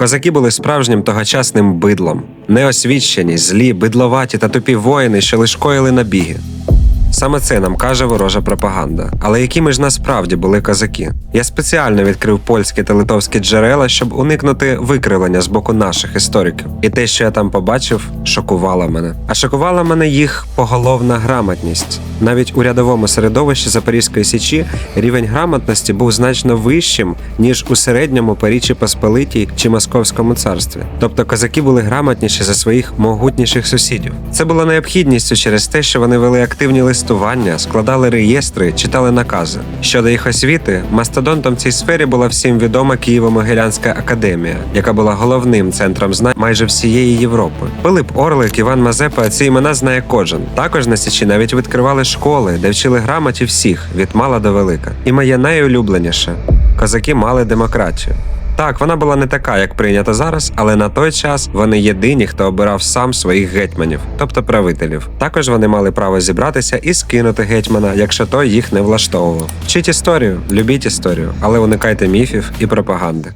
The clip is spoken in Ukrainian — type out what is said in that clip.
Козаки були справжнім тогочасним бидлом, неосвічені, злі, бидловаті та тупі воїни, що лиш коїли набіги. Саме це нам каже ворожа пропаганда. Але якими ж насправді були козаки? Я спеціально відкрив польські та литовські джерела, щоб уникнути викривлення з боку наших істориків. І те, що я там побачив, шокувало мене. А шокувала мене їх поголовна грамотність. Навіть у рядовому середовищі Запорізької січі рівень грамотності був значно вищим ніж у середньому Парічі Посполитій чи Московському царстві. Тобто козаки були грамотніші за своїх могутніших сусідів. Це було необхідністю через те, що вони вели активні листування, складали реєстри, читали накази. Щодо їх освіти, мастодонтом в цій сфері була всім відома Києво-Могилянська академія, яка була головним центром знань майже всієї Європи. Пилип Орлик, Іван Мазепа ці імена знає кожен. Також на січі навіть відкривали школи, де вчили грамоті всіх від мала до велика. І моє найулюбленіше козаки мали демократію. Так, вона була не така, як прийнято зараз, але на той час вони єдині, хто обирав сам своїх гетьманів, тобто правителів. Також вони мали право зібратися і скинути гетьмана, якщо той їх не влаштовував. Вчіть історію, любіть історію, але уникайте міфів і пропаганди.